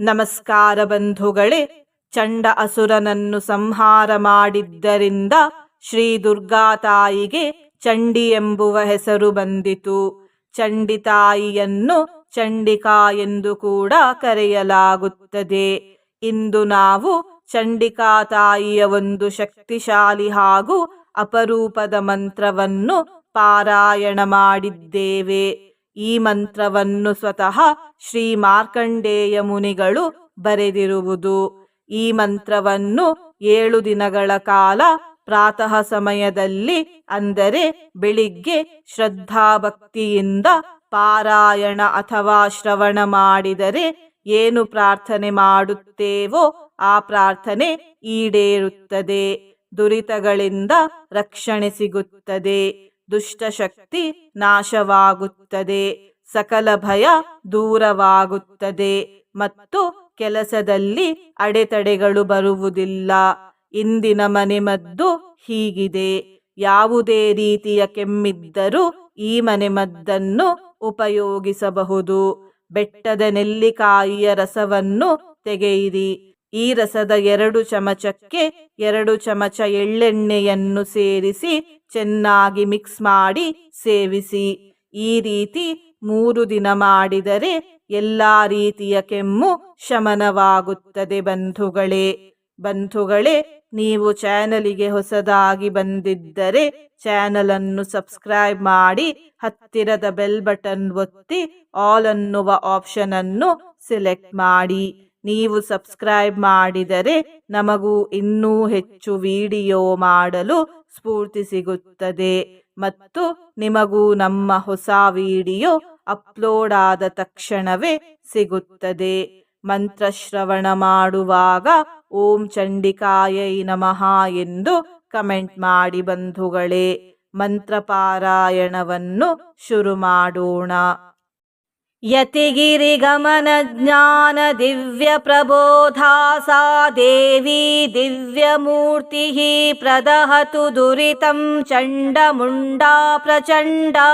ನಮಸ್ಕಾರ ಬಂಧುಗಳೇ, ಚಂಡ ಅಸುರನನ್ನು ಸಂಹಾರ ಮಾಡಿದ್ದರಿಂದ ಶ್ರೀ ದುರ್ಗಾ ತಾಯಿಗೆ ಚಂಡಿ ಎಂಬುವ ಹೆಸರು ಬಂದಿತು. ಚಂಡಿ ತಾಯಿಯನ್ನು ಚಂಡಿಕಾ ಎಂದು ಕೂಡ ಕರೆಯಲಾಗುತ್ತದೆ. ಇಂದು ನಾವು ಚಂಡಿಕಾ ತಾಯಿಯ ಒಂದು ಶಕ್ತಿಶಾಲಿ ಹಾಗೂ ಅಪರೂಪದ ಮಂತ್ರವನ್ನು ಪಾರಾಯಣ ಮಾಡಿದ್ದೇವೆ. ಈ ಮಂತ್ರವನ್ನು ಸ್ವತಃ ಶ್ರೀ ಮಾರ್ಕಂಡೇಯ ಮುನಿಗಳು ಬರೆದಿರುವುದು. ಈ ಮಂತ್ರವನ್ನು ಏಳು ದಿನಗಳ ಕಾಲ ಪ್ರಾತಃ ಸಮಯದಲ್ಲಿ, ಅಂದರೆ ಬೆಳಿಗ್ಗೆ ಶ್ರದ್ಧಾಭಕ್ತಿಯಿಂದ ಪಾರಾಯಣ ಅಥವಾ ಶ್ರವಣ ಮಾಡಿದರೆ ಏನು ಪ್ರಾರ್ಥನೆ ಮಾಡುತ್ತೇವೋ ಆ ಪ್ರಾರ್ಥನೆ ಈಡೇರುತ್ತದೆ, ದುರಿತಗಳಿಂದ ರಕ್ಷಣೆ ಸಿಗುತ್ತದೆ. ದುಷ್ಟಶಕ್ತಿ ನಾಶವಾಗುತ್ತದೆ. ಸಕಲ ಭಯ ದೂರವಾಗುತ್ತದೆ ಮತ್ತು ಕೆಲಸದಲ್ಲಿ ಅಡೆತಡೆಗಳು ಬರುವುದಿಲ್ಲ. ಇಂದಿನ ಮನೆಮದ್ದು ಹೀಗಿದೆ. ಯಾವುದೇ ರೀತಿಯ ಕೆಮ್ಮಿದ್ದರೂ ಈ ಮನೆಮದ್ದನ್ನು ಉಪಯೋಗಿಸಬಹುದು. ಬೆಟ್ಟದ ನೆಲ್ಲಿಕಾಯಿಯ ರಸವನ್ನು ತೆಗೆಯಿರಿ. ಈ ರಸದ ಎರಡು ಚಮಚಕ್ಕೆ ಎರಡು ಚಮಚ ಎಳ್ಳೆಣ್ಣೆಯನ್ನು ಸೇರಿಸಿ ಚೆನ್ನಾಗಿ ಮಿಕ್ಸ್ ಮಾಡಿ ಸೇವಿಸಿ. ಈ ರೀತಿ ಮೂರು ದಿನ ಮಾಡಿದರೆ ಎಲ್ಲ ರೀತಿಯ ಕೆಮ್ಮು ಶಮನವಾಗುತ್ತದೆ ಬಂಧುಗಳೇ. ಬಂಧುಗಳೇ, ನೀವು ಚಾನಲಿಗೆ ಹೊಸದಾಗಿ ಬಂದಿದ್ದರೆ ಚಾನಲ್ ಅನ್ನು ಸಬ್ಸ್ಕ್ರೈಬ್ ಮಾಡಿ ಹತ್ತಿರದ ಬೆಲ್ ಬಟನ್ ಒತ್ತಿ ಆಲ್ ಅನ್ನುವ ಆಪ್ಷನ್ ಅನ್ನು ಸೆಲೆಕ್ಟ್ ಮಾಡಿ. ನೀವು ಸಬ್ಸ್ಕ್ರೈಬ್ ಮಾಡಿದರೆ ನಮಗೂ ಇನ್ನೂ ಹೆಚ್ಚು ವಿಡಿಯೋ ಮಾಡಲು ಸ್ಫೂರ್ತಿ ಸಿಗುತ್ತದೆ. ಮತ್ತು ನಿಮಗೂ ನಮ್ಮ ಹೊಸ ವಿಡಿಯೋ ಅಪ್ಲೋಡ್ ಆದ ತಕ್ಷಣವೇ ಸಿಗುತ್ತದೆ. ಮಂತ್ರಶ್ರವಣ ಮಾಡುವಾಗ ಓಂ ಚಂಡಿಕಾಯೈ ನಮಃ ಎಂದು ಕಮೆಂಟ್ ಮಾಡಿ ಬಂಧುಗಳೇ, ಮಂತ್ರಪಾರಾಯಣವನ್ನು ಶುರು ಮಾಡೋಣ. यतिगिरिगमनज्ञानदिव्यप्रबोधा सा देवी दिव्यमूर्तिः प्रदहतु दुरितं चण्डमुण्डा प्रचण्डा।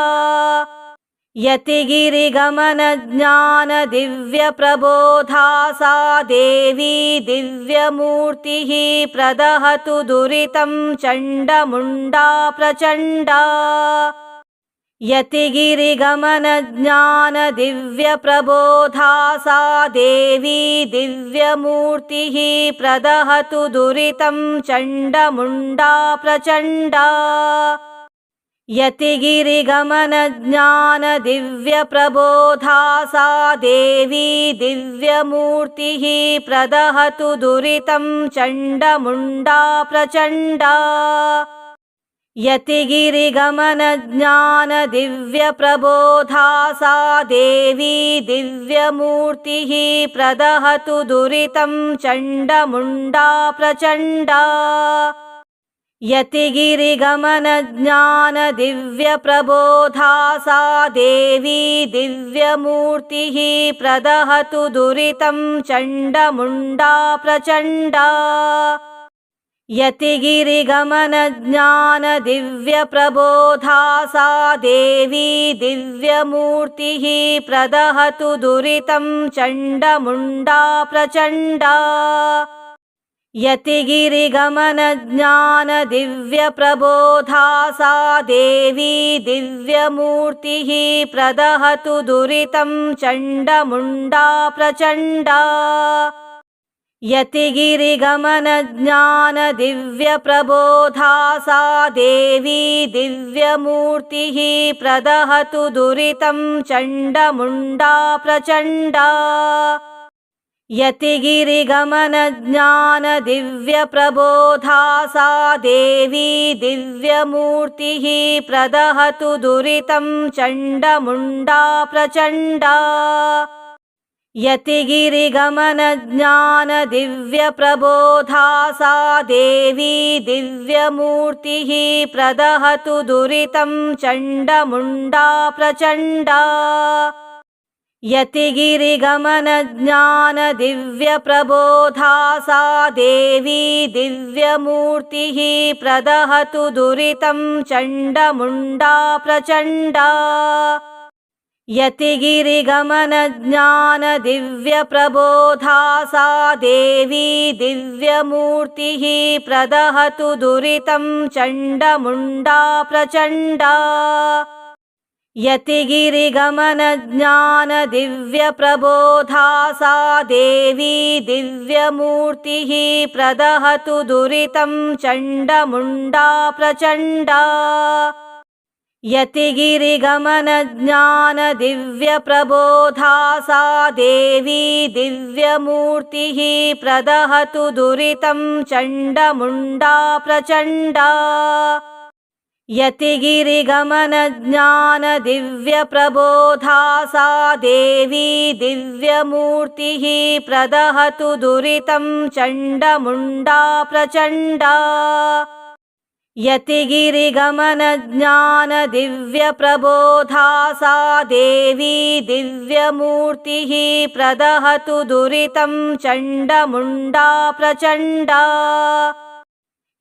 यतिगिरिगमनज्ञानदिव्यप्रबोधा सा देवी दिव्यमूर्तिः प्रदहतु दुरितं चण्डमुण्डा प्रचण्डा यतिगिरिगमनज्ञानदिव्यप्रबोधा सा देवी दिव्यमूर्तिः प्रदहतु दुरितं चण्डमुण्डा प्रचण्डा। यतिगिरिगमनज्ञानदिव्यप्रबोधा सा देवी दिव्यमूर्तिः प्रदहतु दुरितं चण्डमुण्डा प्रचण्डा यतिगिरिगमनज्ञानदिव्यप्रबोधा सा देवी दिव्यमूर्तिः प्रदहतु दुरितं चण्डमुण्डा प्रचण्डा। यतिगिरिगमनज्ञानदिव्यप्रबोधा सा देवी दिव्यमूर्तिः प्रदहतु दुरितं चण्डमुण्डा प्रचण्डा यतिगिरिगमनज्ञानदिव्यप्रबोधा सा देवी दिव्यमूर्तिः प्रदहतु दुरितं चण्डमुण्डा प्रचण्डा। यतिगिरिगमनज्ञानदिव्यप्रबोधा सा देवी दिव्यमूर्तिः प्रदहतु दुरितं चण्डमुण्डा प्रचण्डा यतिगिरिगमनज्ञानदिव्यप्रबोधा सा देवी दिव्यमूर्तिः प्रदहतु दुरितं चण्डमुण्डा प्रचण्डा। यतिगिरिगमनज्ञानदिव्यप्रबोधा सा देवी दिव्यमूर्तिः प्रदहतु दुरितं चण्डमुण्डा प्रचण्डा यतिगिरिगमनज्ञानदिव्यप्रबोधा सा देवी दिव्यमूर्तिः प्रदहतु दुरितं चण्डमुण्डा प्रचण्डा। यतिगिरिगमनज्ञानदिव्यप्रबोधा सा देवी दिव्यमूर्तिः प्रदहतु दुरितं चण्डमुण्डा प्रचण्डा यतिगिरिगमनज्ञानदिव्यप्रबोधा सा देवी दिव्यमूर्तिः प्रदहतु दुरितं चण्डमुण्डा प्रचण्डा। यतिगिरिगमनज्ञानदिव्यप्रबोधा सा देवी दिव्यमूर्तिः प्रदहतु दुरितं चण्डमुण्डा प्रचण्डा यतिगिरिगमनज्ञानदिव्यप्रबोधा सा देवी दिव्यमूर्तिः प्रदहतु दुरितं चण्डमुण्डा प्रचण्डा। यतिगिरिगमनज्ञानदिव्यप्रबोधा सा देवी दिव्यमूर्तिः प्रदहतु दुरितं चण्डमुण्डा प्रचण्डा यतिगिरिगमनज्ञानदिव्यप्रबोधा सा देवी दिव्यमूर्तिः प्रदहतु दुरितं चण्डमुण्डा प्रचण्डा।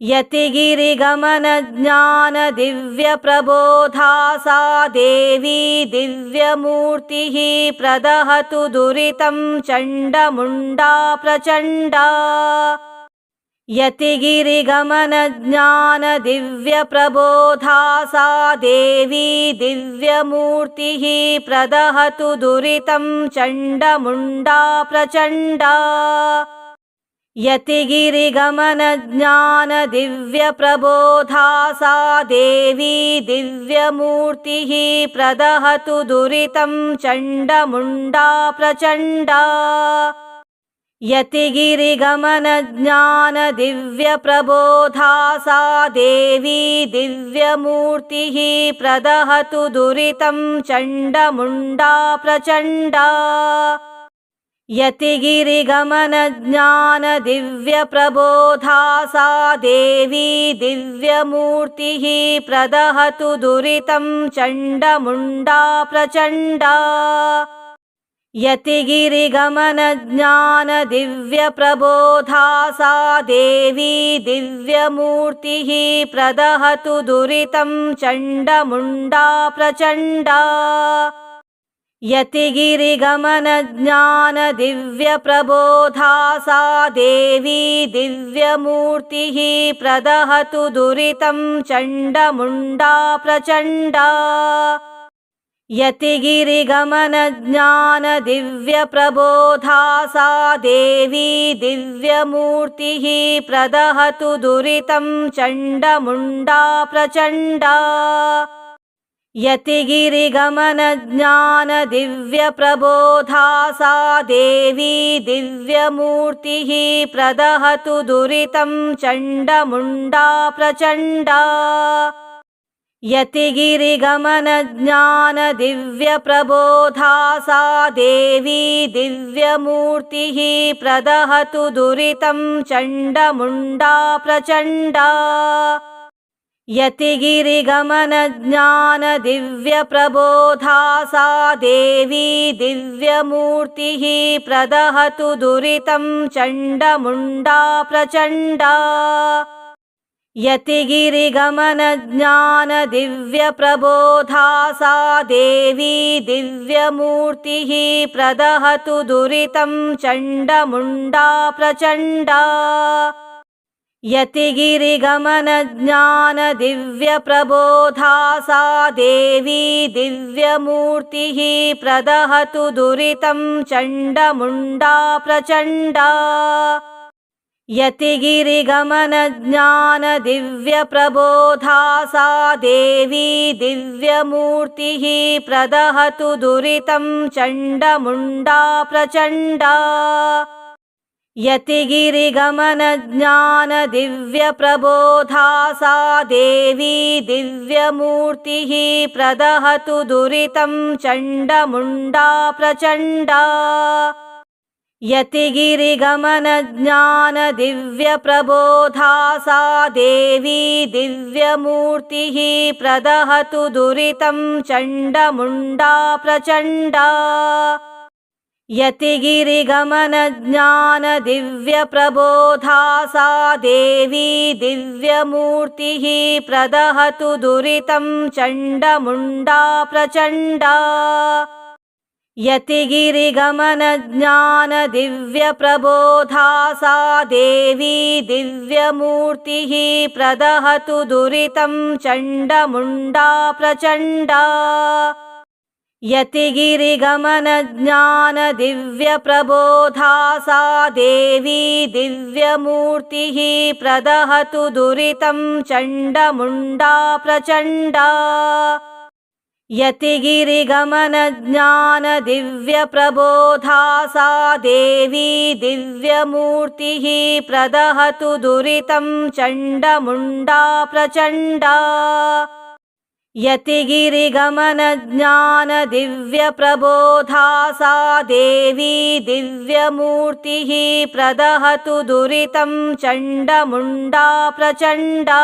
यतिगिरिगमनज्ञानदिव्यप्रबोधा सा देवी दिव्यमूर्तिः प्रदहतु दुरितं चण्डमुण्डा प्रचण्डा यतिगिरिगमनज्ञानदिव्यप्रबोधा सा देवी दिव्यमूर्तिः प्रदहतु दुरितं चण्डमुण्डा प्रचण्डा। यतिगिरिगमनज्ञानदिव्यप्रबोधा सा देवी दिव्यमूर्तिः प्रदहतु दुरितं चण्डमुण्डा प्रचण्डा यतिगिरिगमनज्ञानदिव्यप्रबोधा सा देवी दिव्यमूर्तिः प्रदहतु दुरितं चण्डमुण्डा प्रचण्डा। यतिगिरिगमनज्ञानदिव्यप्रबोधा सा देवी दिव्यमूर्तिः प्रदहतु दुरितं चण्डमुण्डा प्रचण्डा यतिगिरिगमनज्ञानदिव्यप्रबोधा सा देवी दिव्यमूर्तिः प्रदहतु दुरितं चण्डमुण्डा प्रचण्डा। यतिगिरिगमनज्ञानदिव्यप्रबोधा सा देवी दिव्यमूर्तिः प्रदहतु दुरितं चण्डमुण्डा प्रचण्डा यतिगिरिगमनज्ञानदिव्यप्रबोधा सा देवी दिव्यमूर्तिः प्रदहतु दुरितं चण्डमुण्डा प्रचण्डा। यतिगिरिगमनज्ञानदिव्यप्रबोधा सा देवी दिव्यमूर्तिः प्रदहतु दुरितं चण्डमुण्डा प्रचण्डा यतिगिरिगमनज्ञानदिव्यप्रबोधा सा देवी दिव्यमूर्तिः प्रदहतु दुरितं चण्डमुण्डा प्रचण्डा। यतिगिरिगमनज्ञानदिव्यप्रबोधा सा देवी दिव्यमूर्तिः प्रदहतु दुरितं चण्डमुण्डा प्रचण्डा यतिगिरिगमनज्ञानदिव्यप्रबोधा सा देवी दिव्यमूर्तिः प्रदहतु दुरितं चण्डमुण्डा प्रचण्डा। यतिगिरिगमनज्ञानदिव्यप्रबोधा सा देवी दिव्यमूर्तिः प्रदहतु दुरितं चण्डमुण्डा प्रचण्डा यतिगिरिगमनज्ञानदिव्यप्रबोधा सा देवी दिव्यमूर्तिः प्रदहतु दुरितं चण्डमुण्डा प्रचण्डा। यतिगिरिगमनज्ञानदिव्यप्रबोधा सा देवी दिव्यमूर्तिः प्रदहतु दुरितं चण्डमुण्डा प्रचण्डा यतिगिरिगमनज्ञानदिव्यप्रबोधा सा देवी दिव्यमूर्तिः प्रदहतु दुरितं चण्डमुण्डा प्रचण्डा। यतिगिरिगमनज्ञानदिव्यप्रबोधा सा देवी दिव्यमूर्तिः प्रदहतु दुरितं चण्डमुण्डा प्रचण्डा यतिगिरिगमनज्ञानदिव्यप्रबोधा सा देवी दिव्यमूर्तिः प्रदहतु दुरितं चण्डमुण्डा प्रचण्डा। यतिगिरिगमनज्ञानदिव्यप्रबोधा सा देवी दिव्यमूर्तिः प्रदहतु दुरितं चण्डमुण्डा प्रचण्डा यतिगिरिगमनज्ञानदिव्यप्रबोधा सा देवी दिव्यमूर्तिः प्रदहतु दुरितं चण्डमुण्डा प्रचण्डा। यतिगिरिगमनज्ञानदिव्यप्रबोधा सा देवी दिव्यमूर्तिः प्रदहतु दुरितं चण्डमुण्डा प्रचण्डा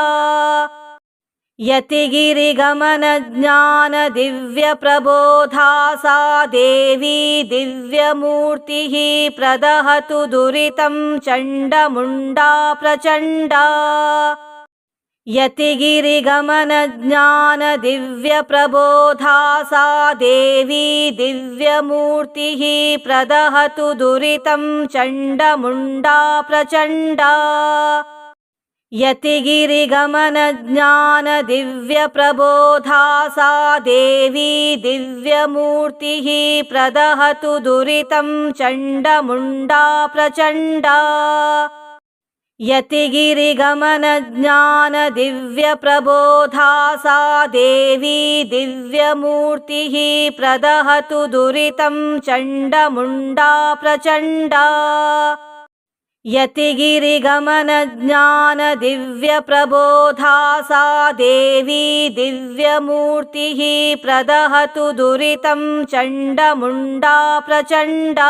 यतिगिरिगमनज्ञानदिव्यप्रबोधा सा देवी दिव्यमूर्तिः प्रदहतु दुरितं चण्डमुण्डा प्रचण्डा। यतिगिरिगमनज्ञानदिव्यप्रबोधा सा देवी दिव्यमूर्तिः प्रदहतु दुरितं चण्डमुण्डा प्रचण्डा यतिगिरिगमनज्ञानदिव्यप्रबोधा सा देवी दिव्यमूर्तिः प्रदहतु दुरितं चण्डमुण्डा प्रचण्डा। यतिगिरिगमनज्ञानदिव्यप्रबोधा सा देवी दिव्यमूर्तिः प्रदहतु दुरितं चण्डमुण्डा प्रचण्डा यतिगिरिगमनज्ञानदिव्यप्रबोधा सा देवी दिव्यमूर्तिः प्रदहतु दुरितं चण्डमुण्डा प्रचण्डा।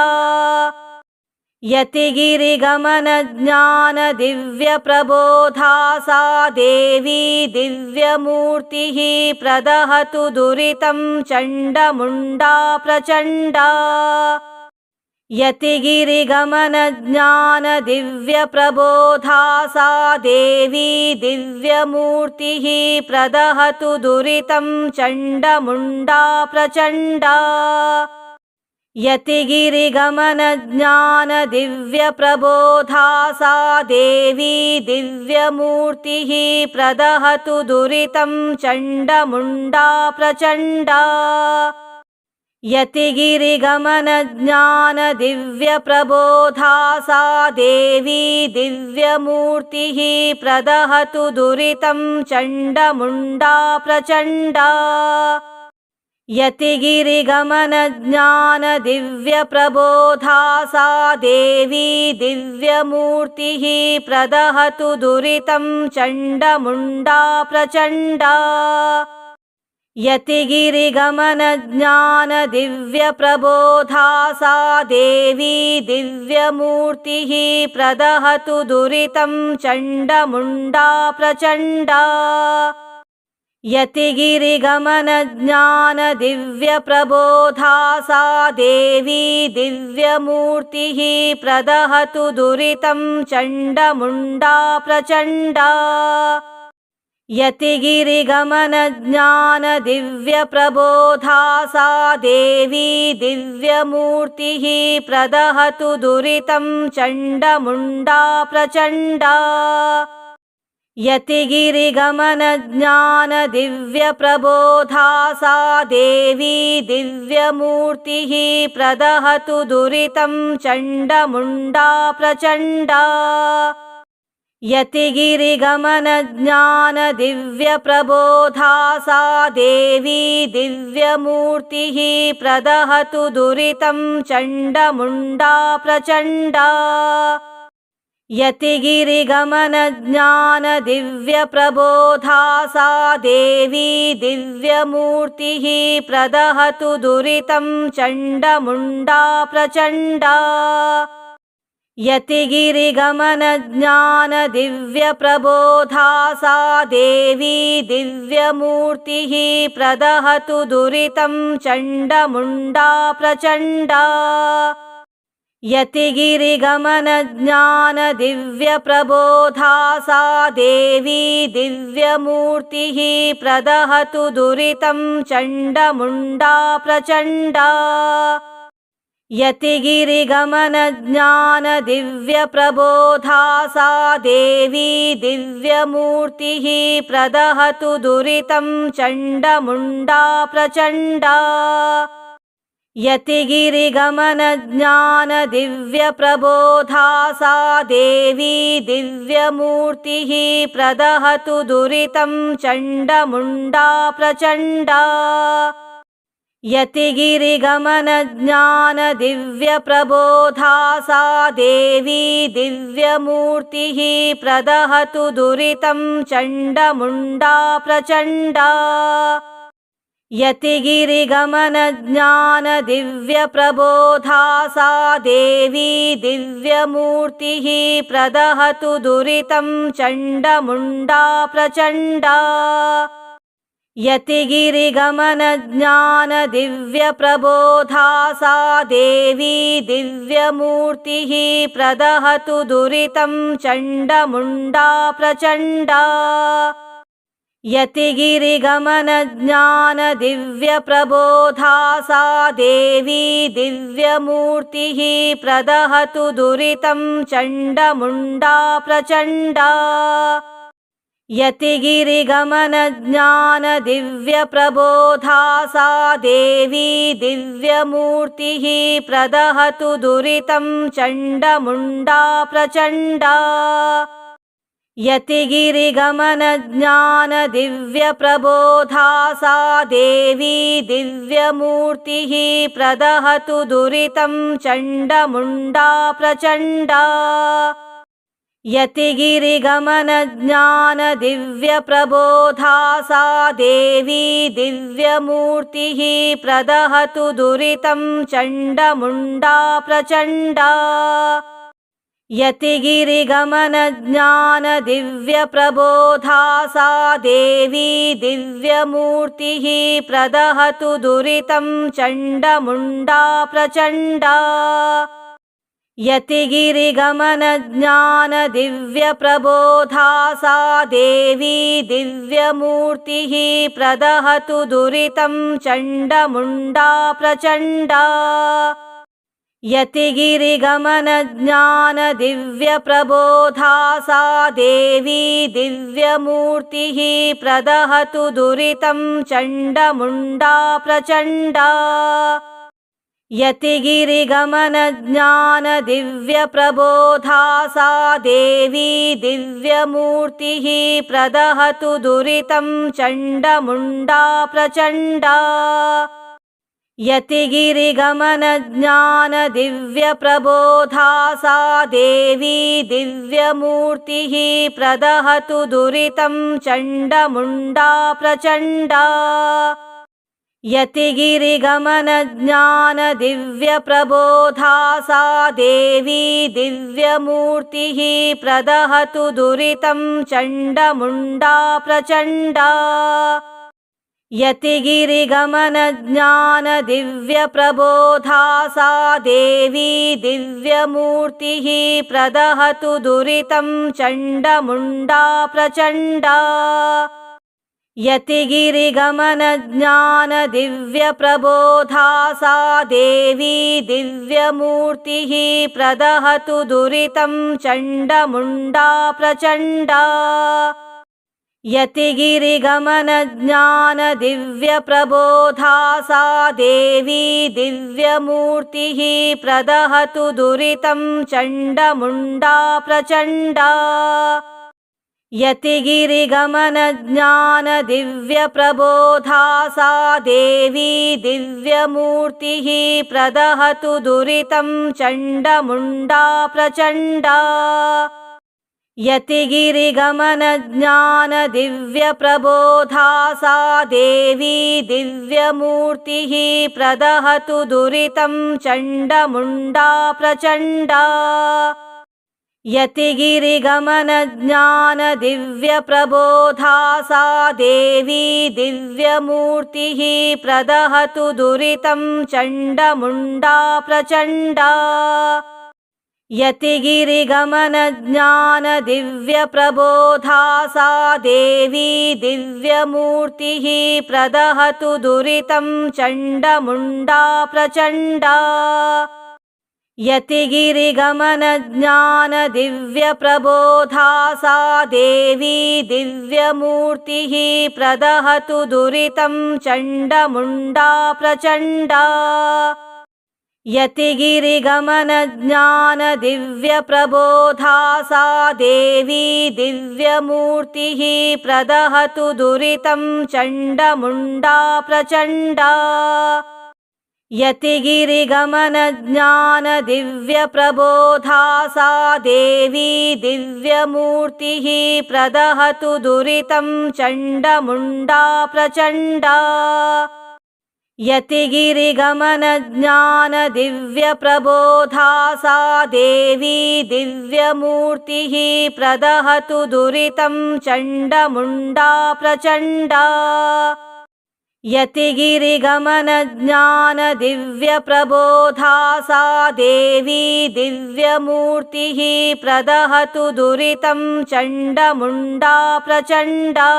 यतिगिरिगमनज्ञानदिव्यप्रबोधा सा देवी दिव्यमूर्तिः प्रदहतु दुरितं चण्डमुण्डा प्रचण्डा यतिगिरिगमनज्ञानदिव्यप्रबोधा सा देवी दिव्यमूर्तिः प्रदहतु दुरितं चण्डमुण्डा प्रचण्डा। यतिगिरिगमनज्ञानदिव्यप्रबोधा सा देवी दिव्यमूर्तिः प्रदहतु दुरितं चण्डमुण्डा प्रचण्डा यतिगिरिगमनज्ञानदिव्यप्रबोधा सा देवी दिव्यमूर्तिः प्रदहतु दुरितं चण्डमुण्डा प्रचण्डा। यतिगिरिगमनज्ञानदिव्यप्रबोधा सा देवी दिव्यमूर्तिः प्रदहतु दुरितं चण्डमुण्डा प्रचण्डा यतिगिरिगमनज्ञानदिव्यप्रबोधा सा देवी दिव्यमूर्तिः प्रदहतु दुरितं चण्डमुण्डा प्रचण्डा। यतिगिरिगमनज्ञानदिव्यप्रबोधा सा देवी दिव्यमूर्तिः प्रदहतु दुरितं चण्डमुण्डा प्रचण्डा यतिगिरिगमनज्ञानदिव्यप्रबोधा सा देवी दिव्यमूर्तिः प्रदहतु दुरितं चण्डमुण्डा प्रचण्डा। यतिगिरिगमनज्ञानदिव्यप्रबोधा सा देवी दिव्यमूर्तिः प्रदहतु दुरितं चण्डमुण्डा प्रचण्डा यतिगिरिगमनज्ञानदिव्यप्रबोधा सा देवी दिव्यमूर्तिः प्रदहतु दुरितं चण्डमुण्डा प्रचण्डा। यतिगिरिगमनज्ञानदिव्यप्रबोधा सा देवी दिव्यमूर्तिः प्रदहतु दुरितं चण्डमुण्डा प्रचण्डा यतिगिरिगमनज्ञानदिव्यप्रबोधा सा देवी दिव्यमूर्तिः प्रदहतु दुरितं चण्डमुण्डा प्रचण्डा। यतिगिरिगमनज्ञानदिव्यप्रबोधा सा देवी दिव्यमूर्तिः प्रदहतु दुरितं चण्डमुण्डा प्रचण्डा यतिगिरिगमनज्ञानदिव्यप्रबोधा सा देवी दिव्यमूर्तिः प्रदहतु दुरितं चण्डमुण्डा प्रचण्डा। यतिगिरिगमनज्ञानदिव्यप्रबोधा सा देवी दिव्यमूर्तिः प्रदहतु दुरितं चण्डमुण्डा प्रचण्डा यतिगिरिगमनज्ञानदिव्यप्रबोधा सा देवी दिव्यमूर्तिः प्रदहतु दुरितं चण्डमुण्डा प्रचण्डा। यतिगिरिगमनज्ञानदिव्यप्रबोधा सा देवी दिव्यमूर्तिः प्रदहतु दुरितं चण्डमुण्डा प्रचण्डा यतिगिरिगमनज्ञानदिव्यप्रबोधा सा देवी दिव्यमूर्तिः प्रदहतु दुरितं चण्डमुण्डा प्रचण्डा। यतिगिरिगमनज्ञानदिव्यप्रबोधा सा देवी दिव्यमूर्तिः प्रदहतु दुरितं चण्डमुण्डा प्रचण्डा यतिगिरिगमनज्ञानदिव्यप्रबोधा सा देवी दिव्यमूर्तिः प्रदहतु दुरितं चण्डमुण्डा प्रचण्डा। यतिगिरिगमनज्ञानदिव्यप्रबोधा सा देवी दिव्यमूर्तिः प्रदहतु दुरितं चण्डमुण्डा प्रचण्डा यतिगिरिगमनज्ञानदिव्यप्रबोधा सा देवी दिव्यमूर्तिः प्रदहतु दुरितं चण्डमुण्डा प्रचण्डा। यतिगिरिगमनज्ञानदिव्यप्रबोधा सा देवी दिव्यमूर्तिः प्रदहतु दुरितं चण्डमुण्डा प्रचण्डा यतिगिरिगमनज्ञानदिव्यप्रबोधा सा देवी दिव्यमूर्तिः प्रदहतु दुरितं चण्डमुण्डा प्रचण्डा। यतिगिरिगमनज्ञानदिव्यप्रबोधा सा देवी दिव्यमूर्तिः प्रदहतु दुरितं चण्डमुण्डा प्रचण्डा यतिगिरिगमनज्ञानदिव्यप्रबोधा सा देवी दिव्यमूर्तिः प्रदहतु दुरितं चण्डमुण्डा प्रचण्डा। यतिगिरिगमनज्ञानदिव्यप्रबोधा सा देवी दिव्यमूर्तिः प्रदहतु दुरितं चण्डमुण्डा प्रचण्डा यतिगिरिगमनज्ञानदिव्यप्रबोधा सा देवी दिव्यमूर्तिः प्रदहतु दुरितं चण्डमुण्डा प्रचण्डा। यतिगिरिगमनज्ञानदिव्यप्रबोधा सा देवी दिव्यमूर्तिः प्रदहतु दुरितं चण्डमुण्डा प्रचण्डा यतिगिरिगमनज्ञानदिव्यप्रबोधा सा देवी दिव्यमूर्तिः प्रदहतु दुरितं चण्डमुण्डा प्रचण्डा। यतिगिरिगमनज्ञानदिव्यप्रबोधा सा देवी दिव्यमूर्तिः प्रदहतु दुरितं चण्डमुण्डा प्रचण्डा यतिगिरिगमनज्ञानदिव्यप्रबोधा सा देवी दिव्यमूर्तिः प्रदहतु दुरितं चण्डमुण्डा प्रचण्डा। यतिगिरिगमनज्ञानदिव्यप्रबोधा सा देवी दिव्यमूर्तिः प्रदहतु दुरितं चण्डमुण्डा प्रचण्डा यतिगिरिगमनज्ञानदिव्यप्रबोधा सा देवी दिव्यमूर्तिः प्रदहतु दुरितं चण्डमुण्डा प्रचण्डा। यतिगिरिगमनज्ञानदिव्यप्रबोधा सा देवी दिव्यमूर्तिः प्रदहतु दुरितं चण्डमुण्डा प्रचण्डा यतिगिरिगमनज्ञानदिव्यप्रबोधा सा देवी दिव्यमूर्तिः प्रदहतु दुरितं चण्डमुण्डा प्रचण्डा। यतिगिरिगमनज्ञानदिव्यप्रबोधा सा देवी दिव्यमूर्तिः प्रदहतु दुरितं चण्डमुण्डा प्रचण्डा यतिगिरिगमनज्ञानदिव्यप्रबोधा सा देवी दिव्यमूर्तिः प्रदहतु दुरितं चण्डमुण्डा प्रचण्डा। यतिगिरिगमनज्ञानदिव्यप्रबोधा सा देवी दिव्यमूर्तिः प्रदहतु दुरितं चण्डमुण्डा प्रचण्डा यतिगिरिगमनज्ञानदिव्यप्रबोधा सा देवी दिव्यमूर्तिः प्रदहतु दुरितं चण्डमुण्डा प्रचण्डा।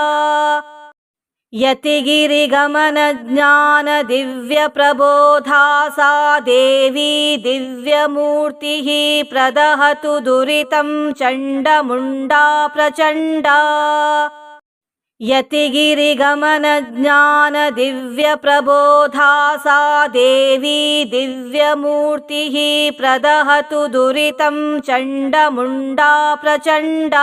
यतिगिरिगमनज्ञानदिव्यप्रबोधा सा देवी दिव्यमूर्तिः प्रदहतु दुरितं चण्डमुण्डा प्रचण्डा यतिगिरिगमनज्ञानदिव्यप्रबोधा सा देवी दिव्यमूर्तिः प्रदहतु दुरितं चण्डमुण्डा प्रचण्डा।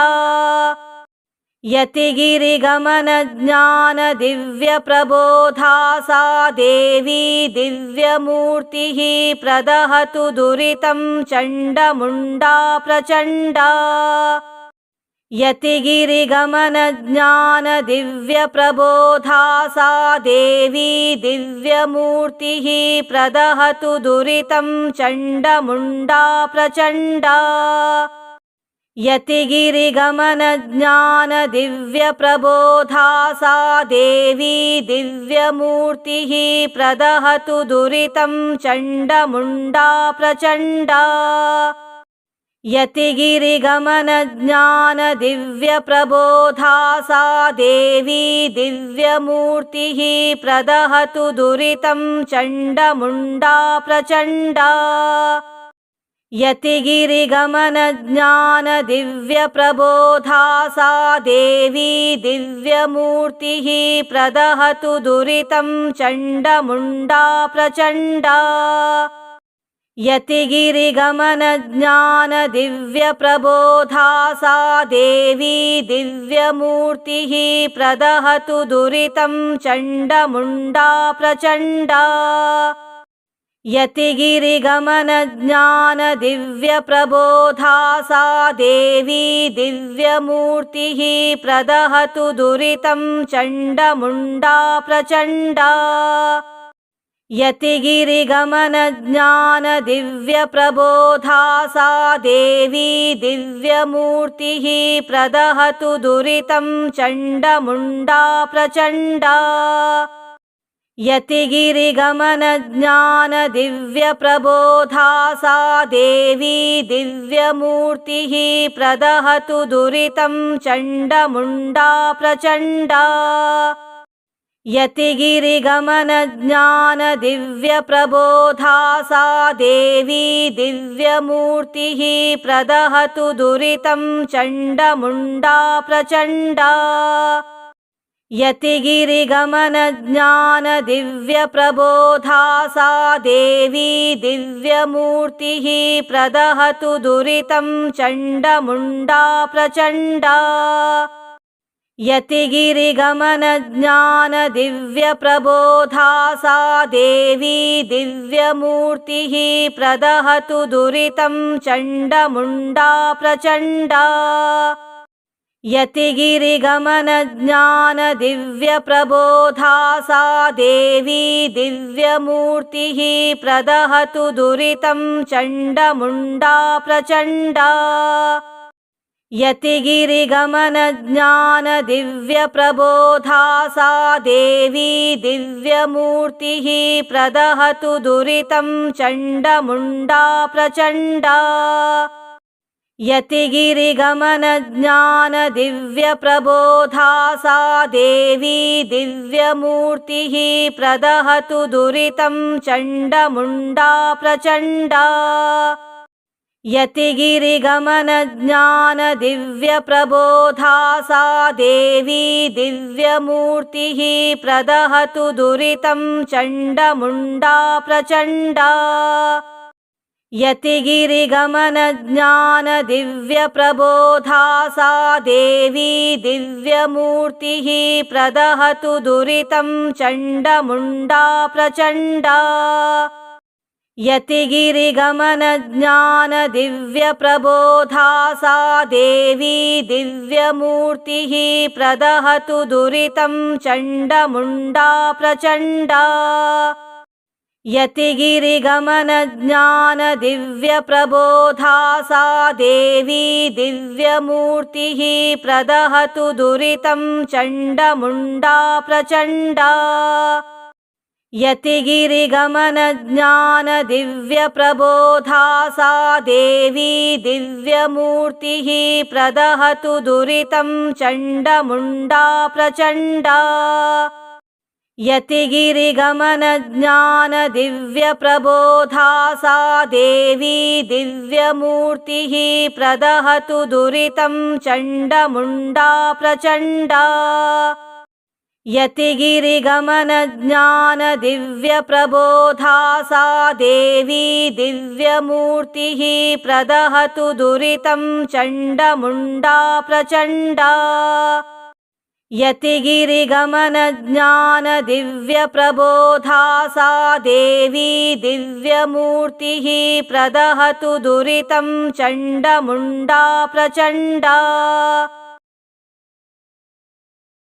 यतिगिरिगमनज्ञानदिव्यप्रबोधा सा देवी दिव्यमूर्तिः प्रदहतु दुरितं चण्डमुण्डा प्रचण्डा यतिगिरिगमनज्ञानदिव्यप्रबोधा सा देवी दिव्यमूर्तिः प्रदहतु दुरितं चण्डमुण्डा प्रचण्डा। यतिगिरिगमनज्ञानदिव्यप्रबोधा सा देवी दिव्यमूर्तिः प्रदहतु दुरितं चण्डमुण्डा प्रचण्डा यतिगिरिगमनज्ञानदिव्यप्रबोधा सा देवी दिव्यमूर्तिः प्रदहतु दुरितं चण्डमुण्डा प्रचण्डा। यतिगिरिगमनज्ञानदिव्यप्रबोधा सा देवी दिव्यमूर्तिः प्रदहतु दुरितं चण्डमुण्डा प्रचण्डा यतिगिरिगमनज्ञानदिव्यप्रबोधा सा देवी दिव्यमूर्तिः प्रदहतु दुरितं चण्डमुण्डा प्रचण्डा। यतिगिरिगमनज्ञानदिव्यप्रबोधा सा देवी दिव्यमूर्तिः प्रदहतु दुरितं चण्डमुण्डा प्रचण्डा यतिगिरिगमनज्ञानदिव्यप्रबोधा सा देवी दिव्यमूर्तिः प्रदहतु दुरितं चण्डमुण्डा प्रचण्डा। यतिगिरिगमनज्ञानदिव्यप्रबोधा सा देवी दिव्यमूर्तिः प्रदहतु दुरितं चण्डमुण्डा प्रचण्डा यतिगिरिगमनज्ञानदिव्यप्रबोधा सा देवी दिव्यमूर्तिः प्रदहतु दुरितं चण्डमुण्डा प्रचण्डा। यतिगिरिगमनज्ञानदिव्यप्रबोधा सा देवी दिव्यमूर्तिः प्रदहतु दुरितं चण्डमुण्डा प्रचण्डा यतिगिरिगमनज्ञानदिव्यप्रबोधा सा देवी दिव्यमूर्तिः प्रदहतु दुरितं चण्डमुण्डा प्रचण्डा। यतिगिरिगमनज्ञानदिव्यप्रबोधा सा देवी दिव्यमूर्तिः प्रदहतु दुरितं चण्डमुण्डा प्रचण्डा यतिगिरिगमनज्ञानदिव्यप्रबोधा सा देवी दिव्यमूर्तिः प्रदहतु दुरितं चण्डमुण्डा प्रचण्डा। यतिगिरिगमनज्ञानदिव्यप्रबोधा सा देवी दिव्यमूर्तिः प्रदहतु दुरितं चण्डमुण्डा प्रचण्डा यतिगिरिगमनज्ञानदिव्यप्रबोधा सा देवी दिव्यमूर्तिः प्रदहतु दुरितं चण्डमुण्डा प्रचण्डा। यतिगिरिगमनज्ञानदिव्यप्रबोधा सा देवी दिव्यमूर्तिः प्रदहतु दुरितं चण्डमुण्डा प्रचण्डा यतिगिरिगमनज्ञानदिव्यप्रबोधा सा देवी दिव्यमूर्तिः प्रदहतु दुरितं चण्डमुण्डा प्रचण्डा। यतिगिरिगमनज्ञानदिव्यप्रबोधा सा देवी दिव्यमूर्तिः प्रदहतु दुरितं चण्डमुण्डा प्रचण्डा यतिगिरिगमनज्ञानदिव्यप्रबोधा सा देवी दिव्यमूर्तिः प्रदहतु दुरितं चण्डमुण्डा प्रचण्डा। यतिगिरिगमनज्ञानदिव्यप्रबोधा सा देवी दिव्यमूर्तिः प्रदहतु दुरितं चण्डमुण्डा प्रचण्डा यतिगिरिगमनज्ञानदिव्यप्रबोधा सा देवी दिव्यमूर्तिः प्रदहतु दुरितं चण्डमुण्डा प्रचण्डा। यतिगिरिगमनज्ञानदिव्यप्रबोधा सा देवी दिव्यमूर्तिः प्रदहतु दुरितं चण्डमुण्डा प्रचण्डा